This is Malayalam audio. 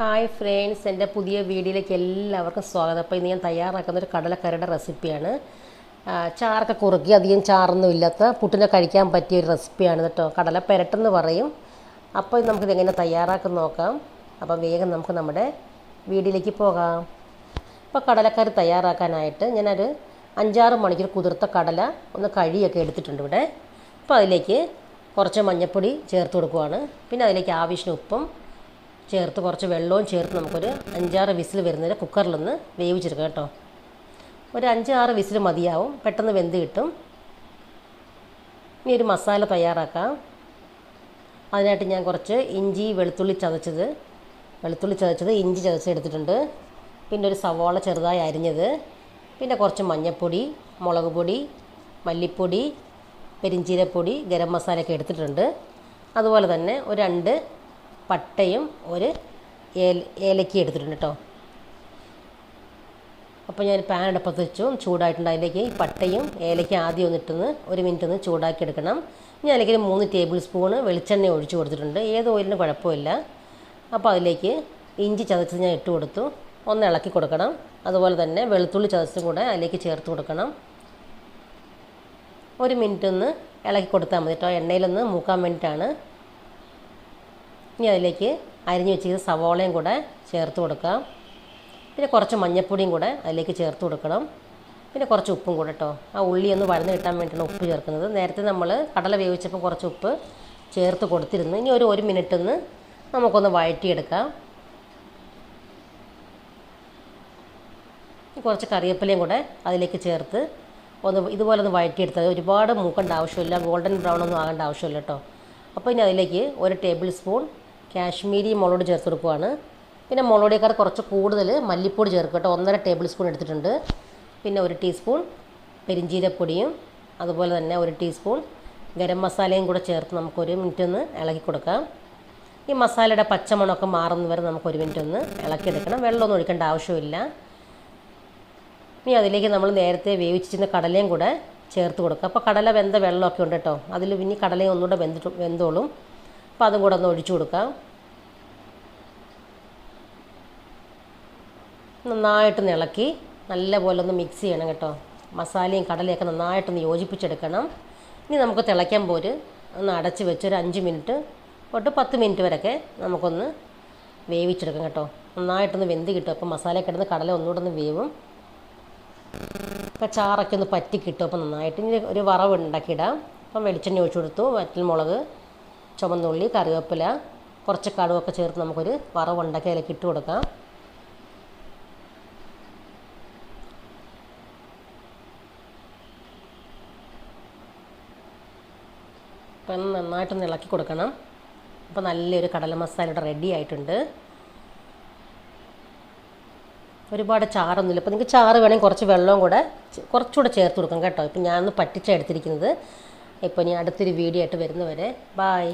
ഹായ് ഫ്രണ്ട്സ് എന്റെ പുതിയ വീഡിയോയിലേക്ക് എല്ലാവർക്കും സ്വാഗതം. അപ്പോൾ ഇന്ന് ഞാൻ തയ്യാറാക്കുന്ന ഒരു കടലക്കറിയുടെ റെസിപ്പിയാണ്. ചാറൊക്കെ കുറുക്കി അധികം ചാറൊന്നും ഇല്ലാത്ത പുട്ടിനെ കഴിക്കാൻ പറ്റിയ ഒരു റെസിപ്പിയാണ് കേട്ടോ. കടല പെരട്ടെന്ന് പറയും. അപ്പോൾ ഇത് നമുക്കിത് എങ്ങനെ തയ്യാറാക്കാൻ നോക്കാം. അപ്പോൾ വേഗം നമുക്ക് നമ്മുടെ വീഡിയോയിലേക്ക് പോകാം. അപ്പോൾ കടലക്കറി തയ്യാറാക്കാനായിട്ട് ഞാനൊരു അഞ്ചാറ് മണിക്കൂർ കുതിർത്ത കടല ഒന്ന് കഴിയൊക്കെ എടുത്തിട്ടുണ്ട് ഇവിടെ. അപ്പോൾ അതിലേക്ക് കുറച്ച് മഞ്ഞൾപ്പൊടി ചേർത്ത് കൊടുക്കുവാണ്. പിന്നെ അതിലേക്ക് ആവശ്യത്തിന് ഉപ്പും ചേർത്ത് കുറച്ച് വെള്ളവും ചേർത്ത് നമുക്കൊരു അഞ്ചാറ് വിസിൽ വരുന്നതിന് കുക്കറിലൊന്ന് വേവിച്ചെടുക്കാം കേട്ടോ. ഒരു അഞ്ച് ആറ് വിസിൽ മതിയാവും. പെട്ടെന്ന് വെന്ത് കിട്ടും. ഇനി ഒരു മസാല തയ്യാറാക്കാം. അതിനായിട്ട് ഞാൻ കുറച്ച് ഇഞ്ചി വെളുത്തുള്ളി ചതച്ചത് വെളുത്തുള്ളി ചതച്ചത് ഇഞ്ചി ചതച്ച് എടുത്തിട്ടുണ്ട് പിന്നെ ഒരു സവാള ചെറുതായി അരിഞ്ഞത്. പിന്നെ കുറച്ച് മഞ്ഞൾപ്പൊടി മുളക് പൊടി മല്ലിപ്പൊടി പെരിഞ്ചീരപ്പൊടി ഗരം മസാലയൊക്കെ എടുത്തിട്ടുണ്ട്. അതുപോലെ തന്നെ ഒരു രണ്ട് പട്ടയും ഒരു ഏല ഏലക്ക എടുത്തിട്ടുണ്ട് കേട്ടോ. അപ്പോൾ ഞാൻ പാൻ അടുപ്പത്ത് വെച്ചു. ചൂടായിട്ടുണ്ട്. അതിലേക്ക് ഈ പട്ടയും ഏലയ്ക്ക് ആദ്യം ഒന്നിട്ടൊന്ന് ഒരു മിനിറ്റ് ഒന്ന് ചൂടാക്കി എടുക്കണം. ഞാൻ അതിലേക്ക് മൂന്ന് ടേബിൾ സ്പൂണ് വെളിച്ചെണ്ണ ഒഴിച്ചു കൊടുത്തിട്ടുണ്ട്. ഏത് ഓയിലിന് കുഴപ്പമില്ല. അപ്പോൾ അതിലേക്ക് ഇഞ്ചി ചതച്ചത് ഞാൻ ഇട്ട് കൊടുത്തു. ഒന്ന് ഇളക്കി കൊടുക്കണം. അതുപോലെ തന്നെ വെളുത്തുള്ളി ചതച്ചും കൂടെ അതിലേക്ക് ചേർത്ത് കൊടുക്കണം. ഒരു മിനിറ്റ് ഒന്ന് ഇളക്കി കൊടുത്താൽ മതി കേട്ടോ. എണ്ണയിലൊന്ന് മൂക്കാൻ വേണ്ടിയിട്ടാണ് ഇനി അതിലേക്ക് അരിഞ്ഞു വെച്ചിരിക്കുന്ന സവോളയും കൂടെ ചേർത്ത് കൊടുക്കാം. പിന്നെ കുറച്ച് മഞ്ഞൾപ്പൊടിയും കൂടെ അതിലേക്ക് ചേർത്ത് കൊടുക്കണം. പിന്നെ കുറച്ച് ഉപ്പും കൂടെ കേട്ടോ ആ ഉള്ളി ഒന്ന് വഴന്ന് കിട്ടാൻ വേണ്ടിയിട്ടാണ് ഉപ്പ് ചേർക്കുന്നത്. നേരത്തെ നമ്മൾ കടല വേവിച്ചപ്പോൾ കുറച്ച് ഉപ്പ് ചേർത്ത് കൊടുത്തിരുന്നു. ഇനി ഒരു ഒരു മിനിറ്റ് ഒന്ന് നമുക്കൊന്ന് വഴറ്റിയെടുക്കാം. കുറച്ച് കറിവേപ്പിലയും കൂടെ അതിലേക്ക് ചേർത്ത് ഒന്ന് ഇതുപോലെ ഒന്ന് വഴറ്റിയെടുത്തത് ഒരുപാട് മൂക്കേണ്ട ആവശ്യമില്ല. ഗോൾഡൻ ബ്രൗൺ ഒന്നും ആകേണ്ട ആവശ്യമില്ല കേട്ടോ അപ്പോൾ ഇനി അതിലേക്ക് ഒരു ടേബിൾ സ്പൂൺ കാശ്മീരി മുളക് ചേർത്ത് കൊടുക്കുവാണ് പിന്നെ മുളകുപൊടിയേക്കാൾ കുറച്ച് കൂടുതൽ മല്ലിപ്പൊടി ചേർക്കും കേട്ടോ. ഒന്നര ടേബിൾ സ്പൂൺ എടുത്തിട്ടുണ്ട്. പിന്നെ ഒരു ടീസ്പൂൺ പെരിഞ്ചീരപ്പൊടിയും അതുപോലെ തന്നെ ഒരു ടീസ്പൂൺ ഗരം മസാലയും കൂടെ ചേർത്ത് നമുക്കൊരു മിനിറ്റ് ഒന്ന് ഇളക്കി കൊടുക്കാം. ഈ മസാലയുടെ പച്ചമണമൊക്കെ മാറുന്ന വരെ നമുക്ക് ഒരു മിനിറ്റ് ഒന്ന് ഇളക്കിയെടുക്കണം. വെള്ളമൊന്നും ഒഴിക്കേണ്ട ആവശ്യമില്ല. ഇനി അതിലേക്ക് നമ്മൾ നേരത്തെ വേവിച്ചിരുന്ന കടലയും കൂടെ ചേർത്ത് കൊടുക്കുക അപ്പോൾ കടല വെന്ത വെള്ളമൊക്കെ ഉണ്ട് കേട്ടോ. അതിൽ പിന്നെ കടലയും ഒന്നുകൂടെ വെന്തിട്ട് വെന്തോളും. അപ്പോൾ അതും കൂടെ ഒന്ന് ഒഴിച്ചു കൊടുക്കാം. നന്നായിട്ടൊന്ന് ഇളക്കി നല്ലപോലെ ഒന്ന് മിക്സ് ചെയ്യണം കേട്ടോ. മസാലയും കടലയൊക്കെ നന്നായിട്ടൊന്ന് യോജിപ്പിച്ചെടുക്കണം. ഇനി നമുക്ക് തിളയ്ക്കാൻ പോര്. ഒന്ന് അടച്ച് വെച്ച് ഒരു അഞ്ച് മിനിറ്റ് തൊട്ട് പത്ത് മിനിറ്റ് വരെയൊക്കെ നമുക്കൊന്ന് വേവിച്ചെടുക്കാം കേട്ടോ. നന്നായിട്ടൊന്ന് വെന്ത് കിട്ടും. അപ്പോൾ മസാല കിടന്ന് കടല ഒന്നുകൂടെ ഒന്ന് വേവും. ഇപ്പം ചാറൊക്കെ ഒന്ന് പറ്റി കിട്ടും. അപ്പോൾ നന്നായിട്ട് ഇനി ഒരു വറവ് ഉണ്ടാക്കിയിടാം. അപ്പം വെളിച്ചെണ്ണ ഒഴിച്ചു കൊടുത്തു. വറ്റൽമുളക് ചുമന്നുള്ളി കറിവേപ്പില കുറച്ച് കടുവൊക്കെ ചേർത്ത് നമുക്കൊരു വറവ് ഉണ്ടാക്കി അതിലേക്ക് ഇട്ട് കൊടുക്കാം. അപ്പം നന്നായിട്ടൊന്ന് ഇളക്കി കൊടുക്കണം. അപ്പോൾ നല്ലൊരു കടല മസാല ഇവിടെ റെഡി ആയിട്ടുണ്ട്. ഒരുപാട് ചാറൊന്നുമില്ല. അപ്പോൾ നിങ്ങൾക്ക് ചാറ് വേണമെങ്കിൽ കുറച്ച് വെള്ളവും കൂടെ കുറച്ചുകൂടെ ചേർത്ത് കൊടുക്കാം കേട്ടോ. ഇപ്പം ഞാനൊന്ന് പറ്റിച്ചാണ് എടുത്തിരിക്കുന്നത്. ഇപ്പോൾ ഇനി അടുത്തൊരു വീഡിയോ ആയിട്ട് വരുന്നവരെ ബായ്